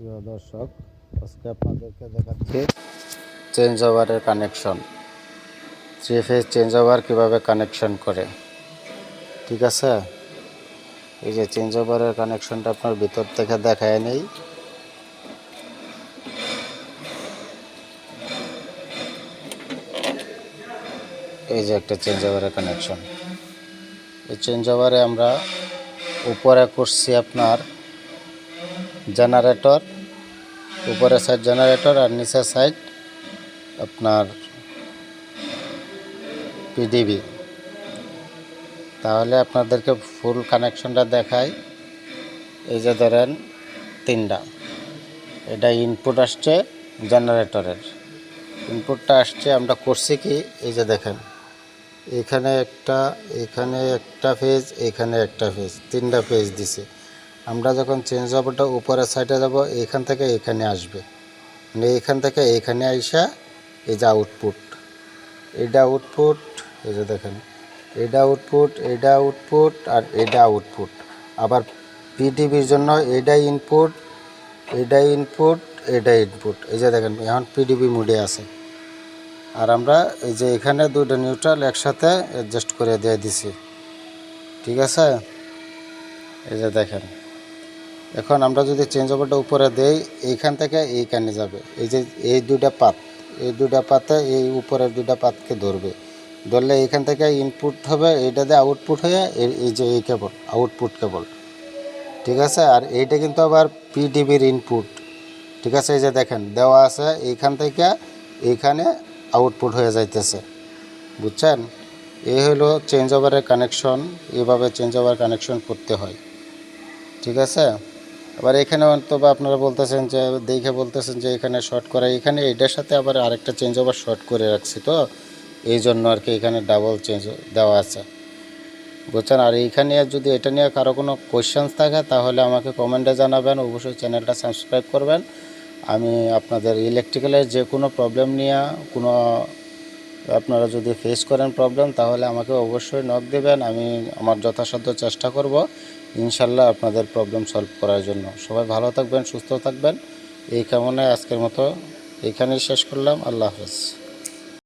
প্রিয় দর্শক, আজকে আপনাদেরকে দেখাচ্ছি চেঞ্জ ওভারের connection three phase change over কীভাবে কানেকশন করে? ঠিক আছে? এই যে চেঞ্জ ওভারের কানেকশনটা আপনার ভিতর থেকে দেখায় নেই। এই যে একটা চেঞ্জ ওভারের কানেকশন এই চেঞ্জ ওভারে আমরা উপরে করছি আপনার জেনারেটর উপরের সাইড জেনারেটর আর নিচের সাইড আপনার পিডিবি তাহলে আপনাদেরকে ফুল কানেকশনটা দেখাই। এই যে ধরেন তিনটা। এটা ইনপুট আসছে জেনারেটরের। ইনপুটটা আসছে, আমরা করছি কি? এই যে দেখেন। এখানে একটা এখানে একটা ফেজ এখানে একটা ফেজ তিনটা ফেজ দিছে। আমরা যখন চেঞ্জ ওভারটা উপরের সাইডে যাব, এখান থেকে এখানে আসবে। মানে এখান থেকে এখানে আইসা এই যে আউটপুট এটা আউটপুট এই যে দেখেন। এটা আউটপুট এটা আউটপুট আর এটা আউটপুট আবার পিটিভির জন্য এটা ইনপুট এটা ইনপুট এটা ইনপুট এই যে দেখেন, এখন পিডিবি মুডে আছে। আর আমরা এই যে এখানে দুটো নিউট্রাল একসাথে অ্যাডজাস্ট করে দিয়ে দিছি। ঠিক আছে? এই যে দেখেন। এখন আমরা যদি চেঞ্জ ওভারটা উপরে দেই, এইখান থেকে এইখানে যাবে। এই যে এই দুইটা পাত, এই দুইটা পাতে এই উপরের দুইটা পাতকে ধরবে। ধরলে এইখান থেকে ইনপুট হবে, এইটা দিয়ে আউটপুট হয়ে এই এই যে এই কেবল আউটপুট কেবল ঠিক আছে? আর এইটা কিন্তু আবার পিডিবির ইনপুট ঠিক আছে? এই যে দেখেন, দেওয়া আছে, এইখান থেকে এইখানে আউটপুট হয়ে যাইতেছে। বুঝছেন? এই হলো চেঞ্জ ওভারের কানেকশন এভাবে চেঞ্জ ওভার কানেকশন করতে হয়। ঠিক আছে? আবার এখানে তো বা আপনারা বলতেছেন যে, দেখে বলতেছেন যে এখানে শর্ট করা, এখানে এটার সাথে আবার আরেকটা চেঞ্জ ওভার শর্ট করে রাখছি তো, এই জন্য আর কি এখানে ডাবল চেঞ্জ দেওয়া আছে। বুঝছেন? আর এইখানে যদি এটা নিয়ে কারও কোনো কোয়েশ্চেন্স থাকে, তাহলে আমাকে কমেন্টে জানাবেন, অবশ্যই চ্যানেলটা সাবস্ক্রাইব করবেন। আমি আপনাদের ইলেকট্রিক্যালের যে কোনো প্রবলেম নিয়ে কোনো, আপনারা যদি ফেস করেন প্রবলেম তাহলে আমাকে অবশ্যই নক দেবেন। আমি আমার যথাসাধ্য চেষ্টা করব। ইনশাল্লাহ আপনাদের প্রবলেম সলভ করার জন্য। সবাই ভালো থাকবেন, সুস্থ থাকবেন। এই কামনায় আজকের মতো এখানেই শেষ করলাম। আল্লাহ হাফেজ।